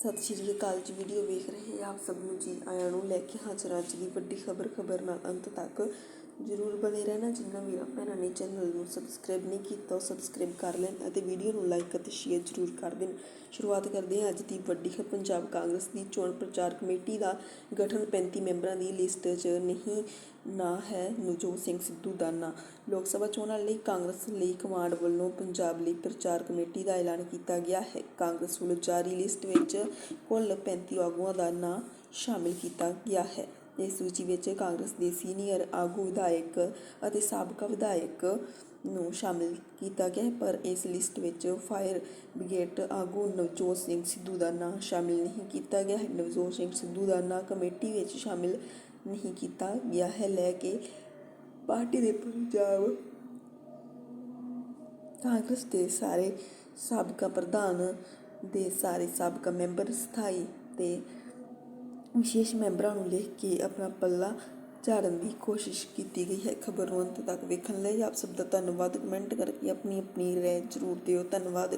ਸਤਿ ਸ਼੍ਰੀ ਅਕਾਲ ਜੀ ਵੀਡੀਓ ਵੇਖ ਰਹੇ ਆਪ ਸਭ ਨੂੰ ਜੀ, ਆਇਆਂ ਨੂੰ ਲੈ ਕੇ ਹਾਜ਼ਰ ਹਾਂ ਅੱਜ ਦੀ ਵੱਡੀ ਖਬਰ ਖਬਰ ਨਾਲ ਅੰਤ ਤੱਕ। ਜ਼ਰੂਰ ਬਣੇ ਰਹਿਣਾ ਜਿਨ੍ਹਾਂ ਵੀਰਾਂ ਭੈਣਾਂ ਨੇ ਚੈਨਲ ਨੂੰ ਸਬਸਕ੍ਰਾਈਬ ਨਹੀਂ ਕੀਤਾ, ਉਹ ਸਬਸਕ੍ਰਾਈਬ ਕਰ ਲੈਣ ਅਤੇ ਵੀਡੀਓ ਨੂੰ ਲਾਈਕ ਅਤੇ ਸ਼ੇਅਰ ਜ਼ਰੂਰ ਕਰ ਦੇਣ। ਸ਼ੁਰੂਆਤ ਕਰਦੇ ਹਾਂ ਅੱਜ ਦੀ ਵੱਡੀ ਖਬਰ, ਪੰਜਾਬ ਕਾਂਗਰਸ ਦੀ ਚੋਣ ਪ੍ਰਚਾਰ ਕਮੇਟੀ ਦਾ ਗਠਨ 35 ਮੈਂਬਰਾਂ ਦੀ ਲਿਸਟ 'ਚ ਨਹੀਂ, ਨਾ ਹੈ ਨਵਜੋਤ ਸਿੰਘ ਸਿੱਧੂ ਦਾ ਨਾਂ। ਲੋਕ ਸਭਾ ਚੋਣਾਂ ਲਈ ਕਾਂਗਰਸ ਲਈ ਕਮਾਂਡ ਵੱਲੋਂ ਪੰਜਾਬ ਲਈ ਪ੍ਰਚਾਰ ਕਮੇਟੀ ਦਾ ਐਲਾਨ ਕੀਤਾ ਗਿਆ ਹੈ। ਕਾਂਗਰਸ ਵੱਲੋਂ ਜਾਰੀ ਲਿਸਟ ਵਿੱਚ ਕੁੱਲ 35 ਆਗੂਆਂ ਦਾ ਨਾਂ ਸ਼ਾਮਿਲ ਕੀਤਾ ਗਿਆ ਹੈ। ਇਸ ਸੂਚੀ ਵਿੱਚ ਕਾਂਗਰਸ ਦੇ ਸੀਨੀਅਰ ਆਗੂ ਵਿਧਾਇਕ ਅਤੇ ਸਾਬਕਾ ਵਿਧਾਇਕ ਨੂੰ ਸ਼ਾਮਿਲ ਕੀਤਾ ਗਿਆ ਪਰ ਇਸ ਲਿਸਟ ਵਿੱਚ ਫਾਇਰ ਬ੍ਰਿਗੇਡ ਆਗੂ ਨਵਜੋਤ ਸਿੰਘ ਸਿੱਧੂ ਦਾ ਨਾਂ ਸ਼ਾਮਿਲ ਨਹੀਂ ਕੀਤਾ ਗਿਆ ਹੈ। ਨਵਜੋਤ ਸਿੰਘ ਸਿੱਧੂ ਦਾ ਨਾਂ ਕਮੇਟੀ ਵਿੱਚ ਸ਼ਾਮਿਲ ਨਹੀਂ ਕੀਤਾ ਗਿਆ ਹੈ। ਲੈ ਕੇ ਪਾਰਟੀ ਦੇ ਪੰਜਾਬ ਕਾਂਗਰਸ ਦੇ ਸਾਰੇ ਸਾਬਕਾ ਪ੍ਰਧਾਨ ਦੇ ਸਾਰੇ ਸਾਬਕਾ ਮੈਂਬਰ, ਸਥਾਈ ਤੇ ਵਿਸ਼ੇਸ਼ ਮੈਂਬਰਾਂ ਨੂੰ ਲਿਖ ਕੇ ਆਪਣਾ ਪੱਲਾ ਝਾੜਨ ਦੀ ਕੋਸ਼ਿਸ਼ ਕੀਤੀ ਗਈ ਹੈ। ਖਬਰ ਨੂੰ ਅੰਤ ਤੱਕ ਵੇਖਣ ਲਈ ਆਪ ਸਭ ਦਾ ਧੰਨਵਾਦ। ਕਮੈਂਟ ਕਰਕੇ ਆਪਣੀ ਆਪਣੀ ਰਾਏ ਜ਼ਰੂਰ ਦਿਓ। ਧੰਨਵਾਦ।